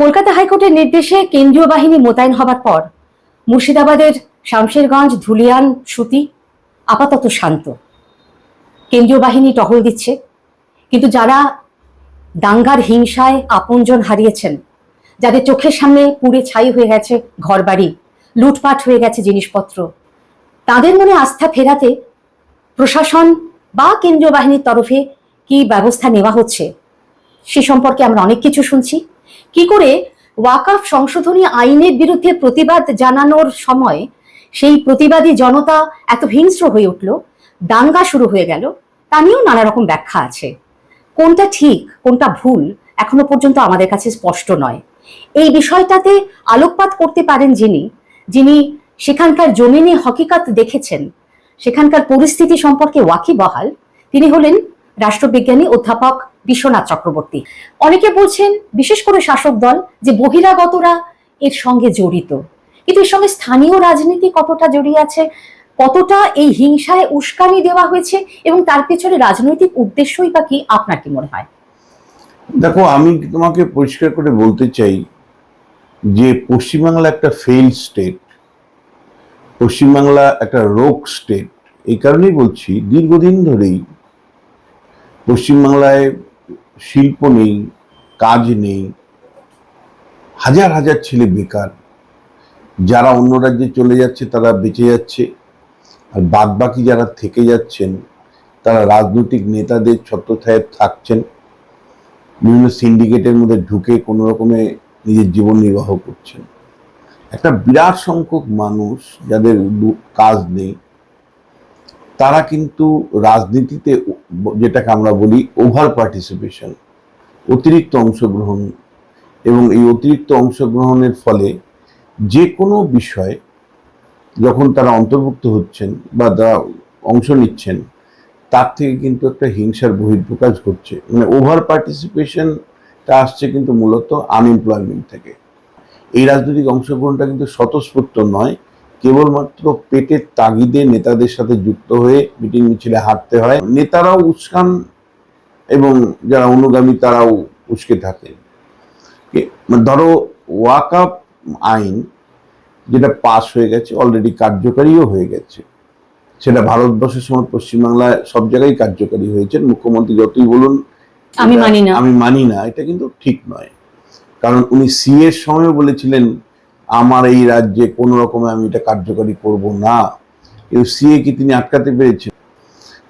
কলকাতা হাইকোর্টের নির্দেশে কেন্দ্রীয় বাহিনী মোতায়েন হবার পর মুর্শিদাবাদের শামশেরগঞ্জ, ধুলিয়ান, সুতি আপাতত শান্ত। কেন্দ্রীয় বাহিনী টহল দিচ্ছে, কিন্তু যারা দাঙ্গার হিংসায় আপনজন হারিয়েছেন, যাদের চোখের সামনে পুড়ে ছাই হয়ে গেছে ঘরবাড়ি, লুটপাট হয়ে গেছে জিনিসপত্র, তাদের মনে আস্থা ফেরাতে প্রশাসন বা কেন্দ্রীয় বাহিনীর তরফে কি ব্যবস্থা নেওয়া হচ্ছে, সে সম্পর্কে আমরা অনেক কিছু শুনছি। কি করে ওয়াকাফ সংশোধনী আইনের বিরুদ্ধে প্রতিবাদ জানানোর সময় সেই প্রতিবাদী জনতা এত হিংস্র হয়ে উঠল, দাঙ্গা শুরু হয়ে গেল, তা নিয়েও নানা রকম ব্যাখ্যা আছে। কোনটা ঠিক, কোনটা ভুল, এখনও পর্যন্ত আমাদের কাছে স্পষ্ট নয়। এই বিষয়টাতে আলোকপাত করতে পারেন যিনি যিনি সেখানকার জমিনে হকিকাত দেখেছেন, সেখানকার পরিস্থিতি সম্পর্কে ওয়াকিবহাল, তিনি হলেন রাষ্ট্রবিজ্ঞানী অধ্যাপক বিশ্বনাথ চক্রবর্তী। অনেকে বলছেন, বিশেষ করে শাসক দল, যে বহিরাগতরা এর সঙ্গে জড়িত। কিন্তু এর সঙ্গে স্থানীয় রাজনীতি কতটা জড়িয়ে আছে, কতটা এই হিংসায় উস্কানি দেওয়া হয়েছে, এবং তার পেছনে রাজনৈতিক উদ্দেশ্যই বা কি, আপনার কি মনে হয়? দেখো, আমি তোমাকে পরিষ্কার করে বলতে চাই যে পশ্চিমবাংলা একটা ফেল স্টেট পশ্চিমবাংলা একটা রোগ স্টেট এই কারণেই বলছি, দীর্ঘদিন ধরেই পশ্চিমবাংলায় শিল্প নেই, কাজ নেই। হাজার হাজার ছেলে বেকার। যারা অন্য রাজ্যে চলে যাচ্ছে, তারা বেঁচে যাচ্ছে। আর বাদ বাকি যারা থেকে যাচ্ছেন, তারা রাজনৈতিক নেতাদের ছত্রছায়ায় থাকছেন। বিভিন্ন সিন্ডিকেটের মধ্যে ঢুকে কোনো রকমে নিজের জীবন নির্বাহ করছেন। একটা বিরাট সংখ্যক মানুষ যাদের কাজ নেই তারা কিন্তু রাজনীতিতে যেটাকে আমরা বলি ওভার পার্টিসিপেশন অতিরিক্ত অংশগ্রহণ এবং এই অতিরিক্ত অংশগ্রহণের ফলে যে কোনো বিষয়ে যখন তারা অন্তর্ভুক্ত হচ্ছেন বা তারা অংশ নিচ্ছেন, তার থেকে কিন্তু একটা হিংসার বহিঃপ্রকাশ ঘটছে। মানে ওভার পার্টিসিপেশনটা আসছে কিন্তু মূলত আনএমপ্লয়মেন্ট থেকে। এই রাজনৈতিক অংশগ্রহণটা কিন্তু স্বতঃস্ফূর্ত নয় কেবলমাত্র পেটের তাগিদে নেতাদের সাথে যুক্ত হয়ে মিটিং মিছিলে হাঁটতে হয়। নেতারাও উস্কান এবং যারা অনুগামী তারাও উস্কে থাকেন কে- মানে ধরো ওয়াকআপ আইন যেটা পাস হয়ে গেছে অলরেডি কার্যকারীও হয়ে গেছে। সেটা ভারতবর্ষের সময় পশ্চিমবাংলায় সব জায়গায় কার্যকারী হয়েছে। মুখ্যমন্ত্রী যতই বলুন আমি মানি না। আমি মানি না এটা কিন্তু ঠিক নয়। কারণ উনি সি এর সময় বলেছিলেন আমার এই রাজ্যে কোনো রকমে আমি এটা কার্যকারী করব না। কিন্তু সিএ কি তিনি আটকাতে পেরেছেন?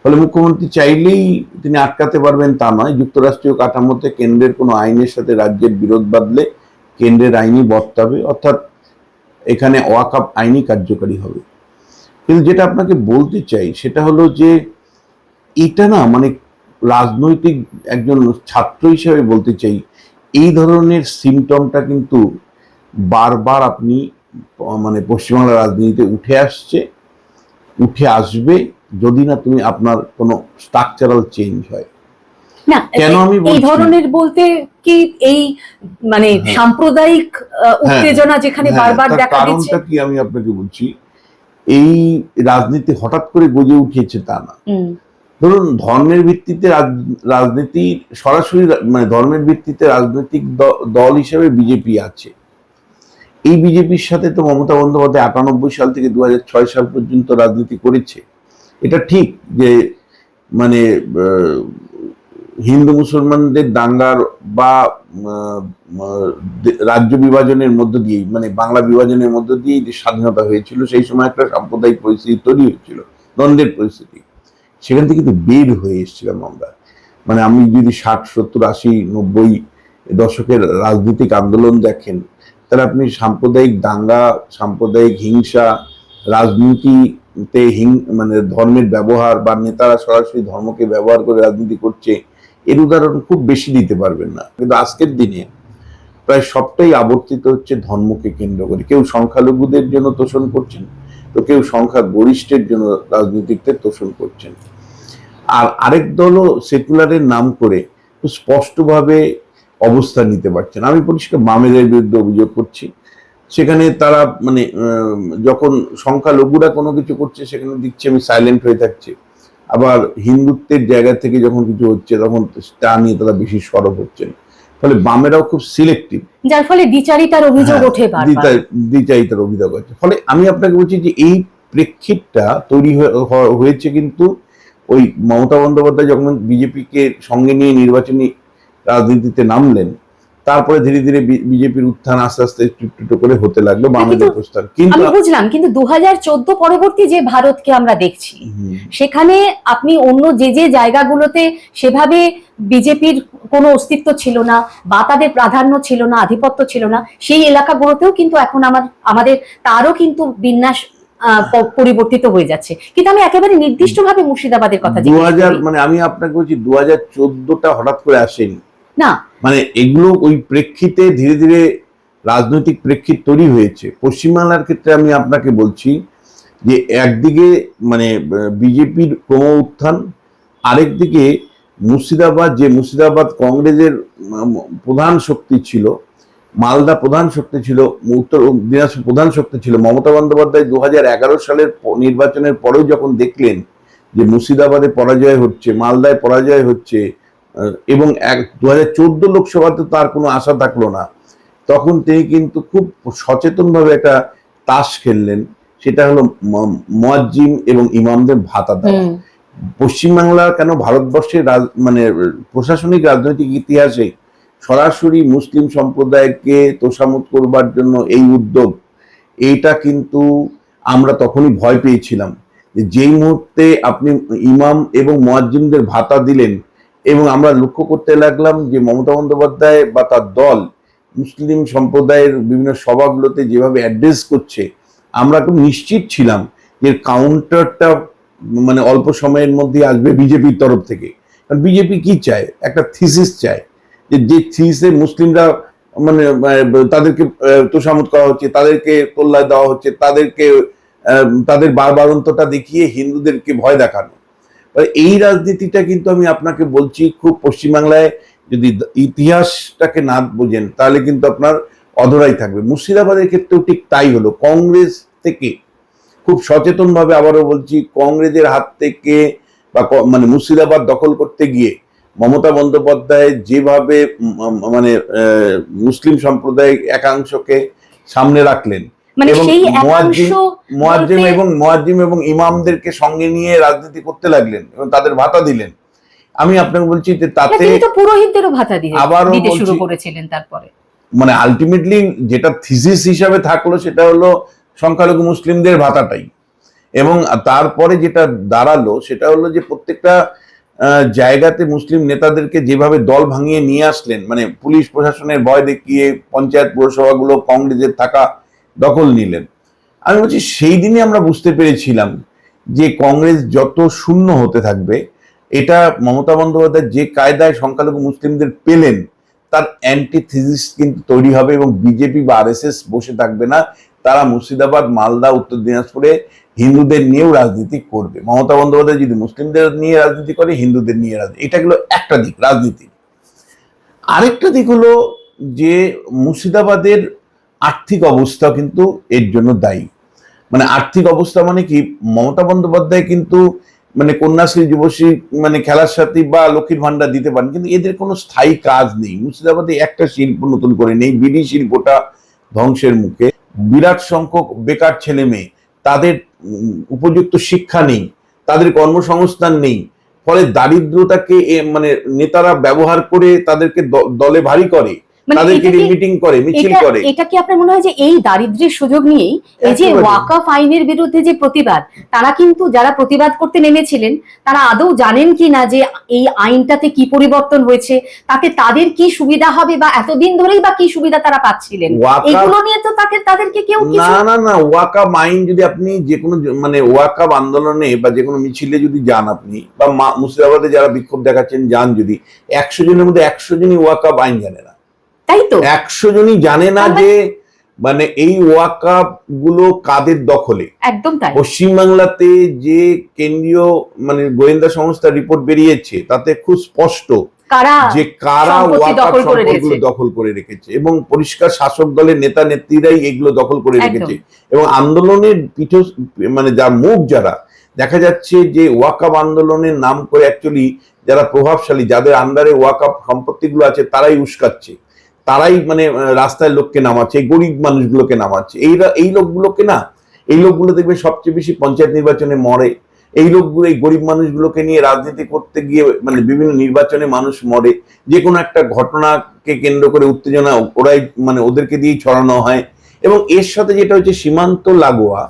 ফলে মুখ্যমন্ত্রী চাইলেই তিনি আটকাতে পারবেন তা নয়। যুক্তরাষ্ট্রীয় কাঠামোতে কেন্দ্রের কোনো আইনের সাথে রাজ্যের বিরোধ বাঁধলে কেন্দ্রের আইনই বর্তাবে, অর্থাৎ এখানে ওয়াকাপ আইনই কার্যকারী হবে। কিন্তু যেটা আপনাকে বলতে চাই, সেটা হলো যে এটা না মানে রাজনৈতিক একজন ছাত্র হিসেবে বলতে চাই, এই ধরনের সিমটমটা কিন্তু বারবার আপনি মানে পশ্চিমবাংলার রাজনীতিতে উঠে আসছে উঠে আসবে যদি না তুমি আপনার কোনো স্ট্রাকচারাল চেঞ্জ হয়। না কেন আমি এই ধরনের বলতে কি এই মানে হ্যাঁ। সাম্প্রদায়িক উত্তেজনা যেখানে হ্যাঁ, বারবার দেখা দিচ্ছে। কারণটা কি আমি আপনাকে বলছি? এই রাজনীতি হঠাৎ করে গজে উঠিয়েছে তা না। ধরুন ধর্মের ভিত্তিতে রাজ- রাজনীতি সরাসরি মানে ধর্মের ভিত্তিতে রাজনৈতিক দল হিসেবে বিজেপি আছে। এই বিজেপির সাথে তো মমতা বন্দ্যোপাধ্যায় আটানব্বই সাল থেকে দু সাল পর্যন্ত রাজনীতি করেছে। এটা ঠিক যে মানে হিন্দু মুসলমানদের দাঙ্গার বা রাজ্য বিভাজনের মধ্য দিয়েই মানে বাংলা বিভাজনের মধ্য দিয়েই যে স্বাধীনতা হয়েছিল, সেই সময় একটা সাম্প্রদায়িক পরিস্থিতি তৈরি হয়েছিল, দ্বন্দ্বের পরিস্থিতি। সেখান থেকে কিন্তু বের হয়ে এসেছিলাম আমরা। মানে আমি যদি ষাট, সত্তর, আশি, নব্বই দশকের রাজনৈতিক আন্দোলন দেখেন তাহলে আপনি সাম্প্রদায়িক দাঙ্গা, সাম্প্রদায়িক হিংসা, রাজনীতিতে হিং মানে ধর্মের ব্যবহার বা নেতারা সরাসরি ধর্মকে ব্যবহার করে রাজনীতি করছে, এর উদাহরণ খুব বেশি দিতে পারবেন না। কিন্তু আজকের দিনে প্রায় সবটাই আবর্তিত হচ্ছে ধর্মকে কেন্দ্র করে। কেউ সংখ্যালঘুদের জন্য তোষণ করছেন, তো কেউ সংখ্যা গরিষ্ঠের জন্য রাজনীতিতে তোষণ করছেন। আর আরেক দলও সেকুলারের নাম করে স্পষ্টভাবে অবস্থান নিতে পারছেন। আমি পরিষ্কার বামেদের বিরুদ্ধে অভিযোগ করছি। সেখানে তারা মানে যখন সংখ্যালঘুরা কোনো কিছু করছে সেখানে দিচ্ছে আমি সাইলেন্ট হয়ে থাকছি। আবার হিন্দুত্বের জায়গা থেকে যখন কিছু হচ্ছে তখন তা নিয়ে তারা বেশি সরব হচ্ছেন ফলে বামেরাও খুব সিলেক্টিভ যার ফলে দ্বিচারিতার অভিযোগ হ্যাঁ, ওঠে দ্বিচারিতার অভিযোগ আছে। ফলে আমি আপনাকে বলছি যে এই প্রেক্ষিতটা তৈরি হয়ে- হয়েছে কিন্তু ওই মমতা বন্দ্যোপাধ্যায় যখন বিজেপিকে সঙ্গে নিয়ে নির্বাচনী রাজনীতিতে নামলেন তারপরে ধীরে ধীরে বিজেপির উত্থান আস্তে আস্তে একটু করে হতে লাগল বামেদের কিন্তু প্রস্থান কিন্তু আমি বুঝলাম কিন্তু দু পরবর্তী যে ভারতকে আমরা দেখছি সেখানে আপনি অন্য যে যে জায়গাগুলোতে সেভাবে বিজেপির কোনো অস্তিত্ব ছিল না বা তাদের প্রাধান্য ছিল না আধিপত্য ছিল না সেই এলাকাগুলোতেও কিন্তু এখন আমার আমাদের তারও কিন্তু বিন্যাস আহ, পরিবর্তিত হয়ে যাচ্ছে। কিন্তু আমি একেবারে নির্দিষ্টভাবে মুর্শিদাবাদের কথা দু। মানে আমি আপনাকে বলছি দু হাজার চোদ্দটা হঠাৎ করে আসেনি। না। মানে এগুলো ওই প্রেক্ষিতে ধীরে ধীরে রাজনৈতিক প্রেক্ষিত তৈরি হয়েছে। পশ্চিমবাংলার ক্ষেত্রে আমি আপনাকে বলছি যে একদিকে মানে বিজেপির ক্রম উত্থান আরেকদিকে মুর্শিদাবাদ, যে মুর্শিদাবাদ কংগ্রেসের প্রধান শক্তি ছিল, মালদা প্রধান শক্তি ছিল, উত্তর দিনাজপুর প্রধান শক্তি ছিল, মমতা বন্দ্যোপাধ্যায় দু হাজার এগারো সালের নির্বাচনের পরেও যখন দেখলেন যে মুর্শিদাবাদে পরাজয় হচ্ছে, মালদায় পরাজয় হচ্ছে এবং এক দু হাজার চোদ্দ লোকসভাতে তার কোনো আশা থাকল না। তখন তিনি কিন্তু খুব সচেতনভাবে একটা তাস খেললেন। সেটা হলো মুয়াজ্জিম এবং ইমামদের ভাতা দেওয়া। হুম, পশ্চিমবাংলার কেন ভারতবর্ষের মানে প্রশাসনিক রাজনৈতিক ইতিহাসে সরাসরি মুসলিম সম্প্রদায়কে তোষামত করবার জন্য এই উদ্যোগ এইটা কিন্তু আমরা তখনই ভয় পেয়েছিলাম। যেই মুহূর্তে আপনি ইমাম এবং মুয়াজ্জিমদের ভাতা দিলেন এবং আমরা লক্ষ্য করতে লাগলাম যে মমতা বন্দ্যোপাধ্যায় বা তার দল মুসলিম সম্প্রদায়ের বিভিন্ন সভাগুলোতে যেভাবে অ্যাড্রেস করছে আমরা খুব নিশ্চিত ছিলাম যে কাউন্টারটা মানে অল্প সময়ের মধ্যে আসবে বিজেপির তরফ থেকে। কারণ বিজেপি কি চায়? একটা থিসিস চায় যে যে থিসিসে মুসলিমরা মানে তাদেরকে আহ, তোষামত করা হচ্ছে তাদেরকে কল্যাণ দেওয়া হচ্ছে তাদেরকে তাদের বারবারন্তটা দেখিয়ে হিন্দুদেরকে ভয় দেখানো। এই রাজনীতিটা কিন্তু আমি আপনাকে বলছি খুব পশ্চিমবাংলায় যদি ইতিহাসটাকে না বোঝেন, তাহলে কিন্তু আপনার অধরাই থাকবে। মুর্শিদাবাদের ক্ষেত্রেও ঠিক তাই হলো। কংগ্রেস থেকে খুব সচেতনভাবে আবারও বলছি, কংগ্রেসের হাত থেকে বা মানে মুর্শিদাবাদ দখল করতে গিয়ে মমতা বন্দ্যোপাধ্যায় যেভাবে মানে মুসলিম সম্প্রদায় একাংশকে সামনে রাখলেন মানে সেই মুয়াজ্জিম- এবং মোয়াজ্জিম এবং ইমামদেরকে সঙ্গে নিয়ে রাজনীতি করতে লাগলেন এবং তাদের ভাতা দিলেন। আমি আপনাকে বলছি যে তাতে তো পুরোহিতদেরও ভাতা দিয়ে আবারও শুরু করেছিলেন তারপরে। মানে আলটিমেটলি যেটা থিসিস হিসাবে থাকল সেটা হলো সংখ্যালঘু মুসলিমদের ভাতাটাই। এবং তারপরে যেটা দাঁড়াল সেটা হলো যে প্রত্যেকটা জায়গাতে মুসলিম নেতাদেরকে যেভাবে দল ভাঙিয়ে নিয়ে আসলেন মানে পুলিশ প্রশাসনের ভয় দেখিয়ে পঞ্চায়েত পুরসভাগুলো কংগ্রেসের থাকা দখল নিলেন। আমি বলছি, সেই দিনে আমরা বুঝতে পেরেছিলাম যে কংগ্রেস যত শূন্য হতে থাকবে, এটা মমতা বন্দ্যোপাধ্যায় যে কায়দায় সংখ্যালঘু মুসলিমদের পেলেন, তার অ্যান্টিথিসিস কিন্তু তৈরি হবে এবং বিজেপি বা আরএসএস বসে থাকবে না। তারা মুর্শিদাবাদ, মালদা, উত্তর দিনাজপুরে হিন্দুদের নিয়েও রাজনীতি করবে। মমতা বন্দ্যোপাধ্যায় যদি মুসলিমদের নিয়ে রাজনীতি করে, হিন্দুদের নিয়ে রাজনীতি। এটা হলো একটা দিক, রাজনীতি। আরেকটা দিক হলো যে মুর্শিদাবাদের আর্থিক অবস্থা কিন্তু এর জন্য দায়ী। মানে আর্থিক অবস্থা মানে কি? মমতা বন্দ্যোপাধ্যায় কিন্তু মানে কন্যাশ্রী যুবশ্রী মানে খেলার সাথী বা লক্ষ্মীর ভান্ডার দিতে পারেন, কিন্তু এদের কোনো স্থায়ী কাজ নেই। মুর্শিদাবাদে একটা শিল্প নতুন করে নেই, বিড়ি শিল্পটা ধ্বংসের মুখে। বিরাট সংখ্যক বেকার ছেলে মেয়ে, তাদের উপযুক্ত শিক্ষা নেই, তাদের কর্মসংস্থান নেই, ফলে দারিদ্রতাকে মানে নেতারা ব্যবহার করে তাদেরকে দলে ভারী করে। তাদেরকে এটা কি- মিটিং করে মিছিল করে। এটা কি আপনার মনে হয় যে এই দারিদ্র্যের সুযোগ নিয়েই এই যে একেবারে। ওয়াকাফ আইনের বিরুদ্ধে যে প্রতিবাদ তারা কিন্তু যারা প্রতিবাদ করতে নেমেছিলেন তারা আদৌ জানেন কি না যে এই আইনটাতে কি পরিবর্তন হয়েছে তাতে তাদের কি সুবিধা হবে বা এতদিন ধরেই বা কি সুবিধা তারা পাচ্ছিলেন? এগুলো নিয়ে তো তাকে তাদেরকে কেউ না না না আইন যদি আপনি যে কোনো মানে ওয়াকাব আন্দোলনে বা যে কোনো মিছিলে যদি যান আপনি বা মুর্শিদাবাদে যারা বিক্ষোভ দেখাচ্ছেন যান যদি একশো জনের মধ্যে একশো জনই ওয়াকাব আইন জানে না। তাই তো? একশো জনই জানে না যে মানে এই গুলো কাদের দখলে? একদম তাই। পশ্চিমবাংলাতে যে কেন্দ্রীয় মানে গোয়েন্দা সংস্থার রিপোর্ট বেরিয়েছে তাতে খুব স্পষ্ট যে কারা সম্পদগুলো। দখল করে রেখেছে। এবং পরিষ্কার শাসক দলের নেতা নেত্রীরাই এগুলো দখল করে রেখেছে। এবং আন্দোলনের পিঠ মানে যার মুখ যারা দেখা যাচ্ছে যে ওয়াকাপ আন্দোলনের নাম করে অ্যাকচুয়ালি যারা প্রভাবশালী যাদের আন্ডারে ওয়াকাপ সম্পত্তিগুলো আছে তারাই উস্কাচ্ছে। তারাই মানে রাস্তায় লোককে নামাচ্ছে গরিব মানুষগুলোকে নামাচ্ছে। এই এই লোকগুলোকে না এই লোকগুলো দেখবে সবচেয়ে বেশি পঞ্চায়েত নির্বাচনে মরে। এই লোকগুলো এই গরিব মানুষগুলোকে নিয়ে রাজনীতি করতে গিয়ে মানে বিভিন্ন নির্বাচনে মানুষ মরে। যে কোনো একটা ঘটনাকে কেন্দ্র করে উত্তেজনা ওরাই মানে ওদেরকে দিয়েই ছড়ানো হয়। এবং এর সাথে যেটা হচ্ছে সীমান্ত লাগোয়া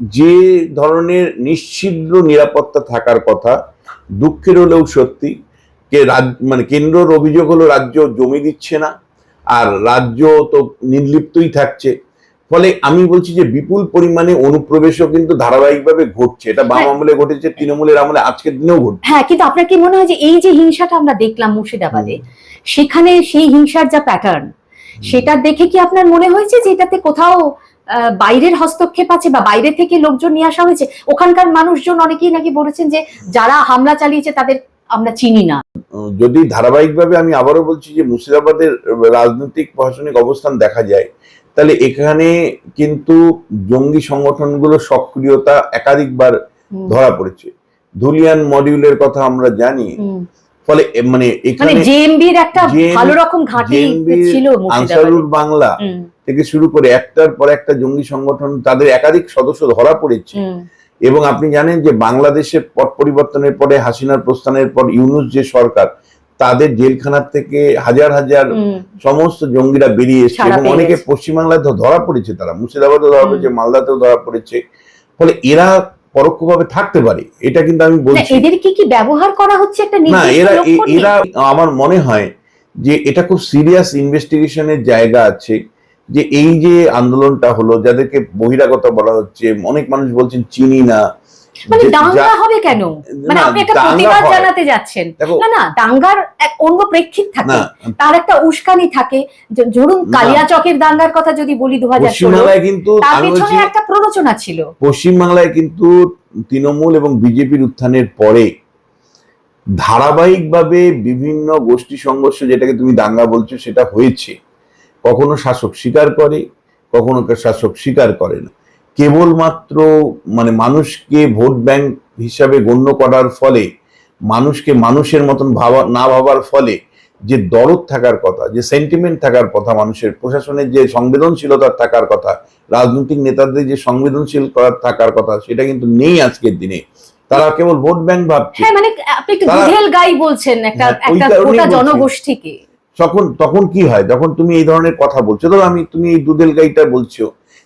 যে ধরনের নিশ্ছিদ্র নিরাপত্তা থাকার কথা দুঃখের হলেও সত্যি কে রাজ- মানে কেন্দ্রর অভিযোগ হলো রাজ্য জমি দিচ্ছে না। আর রাজ্য তো নির্লিপ্তই থাকছে। ফলে আমি বলছি যে বিপুল পরিমাণে অনুপ্রবেশও কিন্তু ধারাবাহিকভাবে ঘটছে। এটা বাম হ্যাঁ। আমলে ঘটেছে তৃণমূলের আমলে আজকের দিনেও ঘটছে। হ্যাঁ কিন্তু আপনার কি মনে হয় যে এই যে হিংসাটা আমরা দেখলাম মুর্শিদাবাদে সেখানে সেই হিংসার যা প্যাটার্ন সেটা দেখে কি আপনার মনে হয়েছে যে এটাতে কোথাও আহ, বাইরের হস্তক্ষেপ আছে বা বাইরে থেকে লোকজন নিয়ে আসা হয়েছে? ওখানকার মানুষজন অনেকেই নাকি বলেছেন যে যারা হামলা চালিয়েছে তাদের আমরা চিনি না। যদি ধারাবাহিকভাবে আমি আবারও বলছি যে মুর্শিদাবাদের রাজনৈতিক প্রশাসনিক অবস্থান দেখা যায় তাহলে এখানে কিন্তু জঙ্গি সংগঠনগুলো সক্রিয়তা একাধিকবার ধরা পড়েছে। ধুলিয়ান মডিউলের কথা আমরা জানি। ফলে মানে মানে এখানে জেএমবির একটা ভালো রকম ঘাঁটি ছিল আনসারুল বাংলা থেকে শুরু করে একটার পর একটা জঙ্গি সংগঠন তাদের একাধিক সদস্য ধরা পড়েছে। এবং আপনি জানেন যে বাংলাদেশে পট পরিবর্তনের পরে হাসিনার প্রস্থানের পর ইউনুস যে সরকার তাদের জেলখানার থেকে হাজার হাজার সমস্ত জঙ্গিরা বেরিয়ে এসেছে এবং অনেকে। পশ্চিমবাংলায় ধরা পড়েছে তারা মুর্শিদাবাদেও ধরা পড়েছে মালদাতেও ধরা পড়েছে। ফলে এরা পরোক্ষভাবে থাকতে পারে এটা কিন্তু আমি বলছি। এদের কি কি ব্যবহার করা হচ্ছে একটা না এরা? এরা আমার মনে হয় যে এটা খুব সিরিয়াস ইনভেস্টিগেশনের জায়গা আছে। যে এই যে আন্দোলনটা হলো যাদেরকে বহিরাগত বলা হচ্ছে অনেক মানুষ বলছেন চিনি না। মানে দাঙ্গা হবে কেন? মানে আপনি একটা প্রতিবাদ জানাতে যাচ্ছেন। না না দাঙ্গার এক অন্য প্রেক্ষিত থাকে। তার একটা উস্কানি থাকে। ধরুন কালিয়াচকের দাঙ্গার কথা যদি বলি দু হাজার কিন্তু তার একটা প্ররোচনা ছিল। পশ্চিমবাংলায় কিন্তু তৃণমূল এবং বিজেপির উত্থানের পরে ধারাবাহিকভাবে বিভিন্ন গোষ্ঠী সংঘর্ষ যেটাকে তুমি দাঙ্গা বলছো সেটা হয়েছে। কখনো শাসক স্বীকার করে কখনো শাসক স্বীকার করে না। কেবলমাত্র মানে মানুষকে ভোট ব্যাংক হিসাবে গণ্য করার ফলে মানুষকে মানুষের মতন ভাবা না ভাবার ফলে যে দরদ থাকার কথা যে সেন্টিমেন্ট থাকার কথা মানুষের প্রশাসনের যে সংবেদনশীলতা থাকার কথা রাজনৈতিক নেতাদের যে সংবেদনশীল করার থাকার কথা সেটা কিন্তু নেই আজকের দিনে। তারা কেবল ভোট ব্যাংক ভাবছে। হ্যাঁ মানে আপনি একটু গাই বলছেন একটা হ্যাঁ, একটা গোটা জনগোষ্ঠীকে। তখন তখন কি হয়? যখন তুমি এই ধরনের কথা বলছো ধরো আমি তুমি এই দুধেল গাইটা বলছো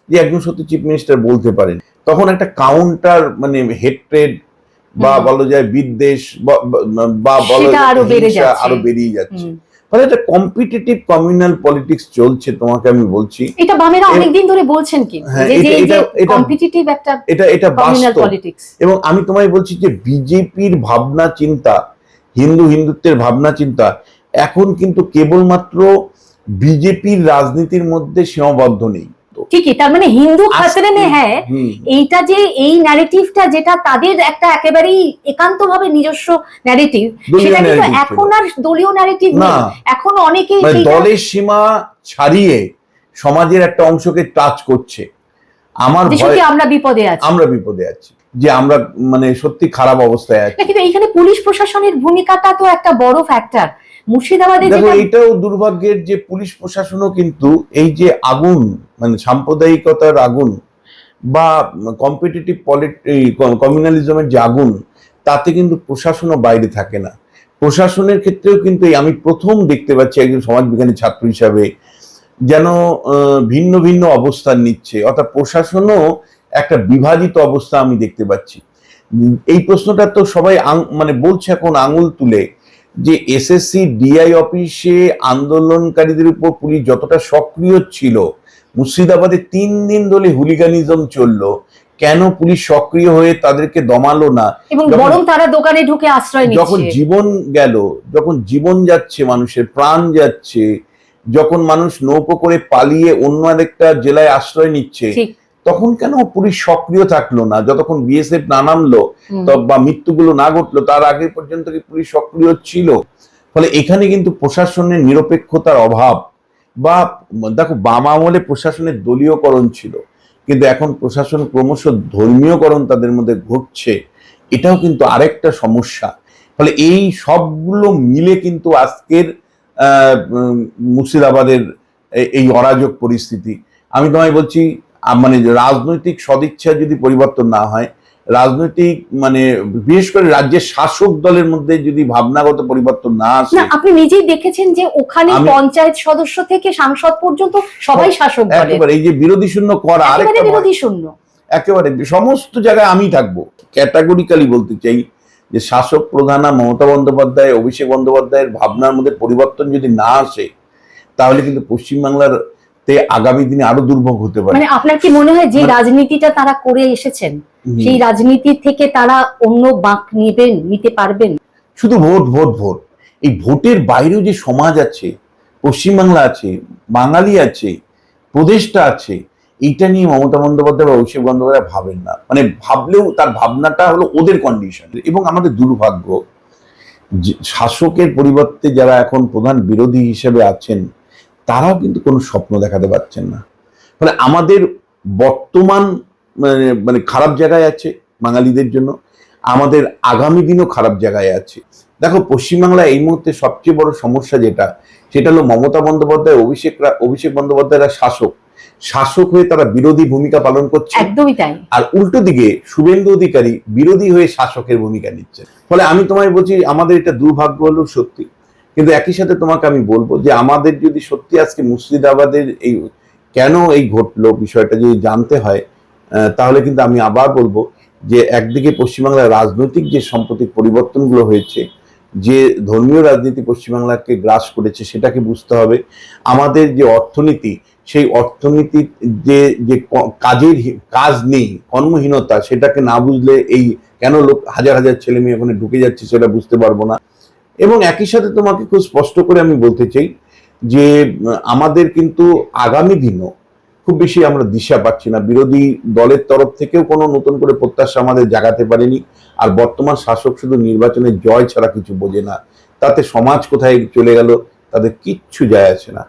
যে একজন সত্যি চিফ মিনিস্টার বলতে পারেন। তখন একটা কাউন্টার মানে হেট্রেড বা। বলা যায় বিদ্বেষ বা- বলা আরও বেরিয়ে যাচ্ছে। ফলে একটা কম্পিটিটিভ কমিউনাল পলিটিক্স চলছে তোমাকে আমি বলছি। এটা বামেরা অনেকদিন ধরে বলছেন কি হ্যাঁ, কম্পিটিটিভ একটা এটা এটা বাস্তব। এবং আমি তোমায় বলছি যে বিজেপির ভাবনা চিন্তা হিন্দু হিন্দুত্বের ভাবনা চিন্তা এখন কিন্তু কেবলমাত্র বিজেপির রাজনীতির মধ্যে সীমাবদ্ধ নেই ঠিকই তার মানে হিন্দু আজকে- হ্যাঁ এইটা যে এই ন্যারেটিভটা যেটা তাদের একটা একেবারেই একান্তভাবে নিজস্ব ন্যারেটিভ সেটা কিন্তু এখন আর দলীয় ন্যারেটিভ না। এখন অনেকেই মানে দলের সীমা ছাড়িয়ে সমাজের একটা অংশকে টাচ করছে। আমার আমরা বিপদে আছি। আমরা বিপদে আছি। যে আমরা মানে সত্যি খারাপ অবস্থায় আছি। কিন্তু এখানে পুলিশ প্রশাসনের ভূমিকাটা তো একটা বড় ফ্যাক্টর মুর্শিদাবাদে দেখো এটাও দুর্ভাগ্যের যে পুলিশ প্রশাসনও কিন্তু এই যে আগুন মানে সাম্প্রদায়িকতার আগুন বা কম্পিটিটিভ কমিউনালিজমের যে আগুন তাতে কিন্তু প্রশাসনও বাইরে থাকে না। প্রশাসনের ক্ষেত্রেও কিন্তু আমি প্রথম দেখতে পাচ্ছি একজন সমাজবিজ্ঞানী ছাত্র হিসাবে যেন ভিন্ন ভিন্ন অবস্থান নিচ্ছে। অর্থাৎ প্রশাসনও একটা বিভাজিত অবস্থা আমি দেখতে পাচ্ছি। এই প্রশ্নটা তো সবাই মানে বলছে এখন আঙুল তুলে। যে এসএসসি ডিআই অফিসে আন্দোলনকারীদের উপর পুলিশ যতটা সক্রিয় ছিল মুর্শিদাবাদে তিন দিন ধরে হুলিগানিজম চলল। কেন পুলিশ সক্রিয় হয়ে তাদেরকে দমালো না? এবং বরং তারা দোকানে ঢুকে আশ্রয় যখন জীবন গেল যখন জীবন যাচ্ছে মানুষের প্রাণ যাচ্ছে যখন মানুষ নৌকো করে পালিয়ে অন্য আরেকটা জেলায় আশ্রয় নিচ্ছে তখন কেন পুলিশ সক্রিয় থাকল না? যতক্ষণ বিএসএফ না নামলো। বা মৃত্যুগুলো না ঘটলো তার আগে পর্যন্ত কি পুলিশ সক্রিয় ছিল? ফলে এখানে কিন্তু প্রশাসনের নিরপেক্ষতার অভাব বা দেখো বাম আমলে প্রশাসনের দলীয়করণ ছিল কিন্তু এখন প্রশাসন ক্রমশ ধর্মীয়করণ তাদের মধ্যে ঘটছে এটাও কিন্তু আরেকটা সমস্যা। ফলে এই সবগুলো মিলে কিন্তু আজকের আহ, মুর্শিদাবাদের এই অরাজক পরিস্থিতি। আমি তোমায় বলছি মানে রাজনৈতিক সদিচ্ছা যদি পরিবর্তন না হয় রাজনৈতিক মানে বিশেষ করে রাজ্যের শাসক দলের মধ্যে যদি ভাবনাগত পরিবর্তন না আসে আপনি নিজেই দেখেছেন যে ওখানে পঞ্চায়েত সদস্য থেকে সাংসদ পর্যন্ত সবাই শাসক একেবারে এই যে বিরোধী শূন্য করা আরেকটা বিরোধী শূন্য। একেবারে সমস্ত জায়গায় আমি থাকব। ক্যাটাগরিক্যালি বলতে চাই যে শাসক প্রধানা মমতা বন্দ্যোপাধ্যায় অভিষেক বন্দ্যোপাধ্যায়ের ভাবনার মধ্যে পরিবর্তন যদি না আসে তাহলে কিন্তু পশ্চিমবাংলার তে আগামী দিনে আরও দুর্ভোগ হতে পারে। মানে আপনার কি মনে হয় যে মানে- রাজনীতিটা তারা করে এসেছেন? সেই রাজনীতি থেকে তারা অন্য বাঁক নেবেন নিতে পারবেন? শুধু ভোট ভোট ভোট। এই ভোটের বাইরেও যে সমাজ আছে পশ্চিমবাংলা আছে বাঙালি আছে প্রদেশটা আছে এইটা নিয়ে মমতা বন্দ্যোপাধ্যায় বা অভিষেক বন্দ্যোপাধ্যায় ভাবেন না। মানে ভাবলেও তার ভাবনাটা হলো ওদের কন্ডিশন এবং আমাদের দুর্ভাগ্য শাসকের পরিবর্তে যারা এখন প্রধান বিরোধী হিসেবে আছেন তারাও কিন্তু কোনো স্বপ্ন দেখাতে পারছেন না। ফলে আমাদের বর্তমান মানে মানে খারাপ জায়গায় আছে বাঙালিদের জন্য আমাদের আগামী দিনও খারাপ জায়গায় আছে। দেখো পশ্চিমবাংলায় এই মুহূর্তে সবচেয়ে বড় সমস্যা যেটা সেটা হলো মমতা বন্দ্যোপাধ্যায় অভিষেকরা অভিষেক বন্দ্যোপাধ্যায়রা শাসক। শাসক হয়ে তারা বিরোধী ভূমিকা পালন করছে। একদমই তাই। আর উল্টো দিকে শুভেন্দু অধিকারী বিরোধী হয়ে শাসকের ভূমিকা নিচ্ছে। ফলে আমি তোমায় বলছি আমাদের এটা দুর্ভাগ্য হলো সত্যি। কিন্তু একই সাথে তোমাকে আমি বলব যে আমাদের যদি সত্যি আজকে মুর্শিদাবাদের এই কেন এই ঘটলো বিষয়টা যদি জানতে হয় তাহলে কিন্তু আমি আবার বলব যে একদিকে পশ্চিমবাংলার রাজনৈতিক যে সাম্প্রতিক পরিবর্তনগুলো হয়েছে, যে ধর্মীয় রাজনীতি পশ্চিমবাংলাকে গ্রাস করেছে সেটাকে বুঝতে হবে। আমাদের যে অর্থনীতি, সেই অর্থনীতির যে যে কাজের কাজ নেই, কর্মহীনতা, সেটাকে না বুঝলে এই কেন লোক হাজার হাজার ছেলে মেয়ে ওখানে ঢুকে যাচ্ছে সেটা বুঝতে পারব না। এবং একই সাথে তোমাকে খুব স্পষ্ট করে আমি বলতে চাই যে, আমাদের কিন্তু আগামী দিনও খুব বেশি আমরা দিশা পাচ্ছি না। বিরোধী দলের তরফ থেকেও কোনো নতুন করে প্রত্যাশা আমাদের জাগাতে পারেনি। আর বর্তমান শাসক শুধু নির্বাচনের জয় ছাড়া কিছু বোঝে না। তাতে সমাজ কোথায় চলে গেল তাদের কিচ্ছু যায় আসে না।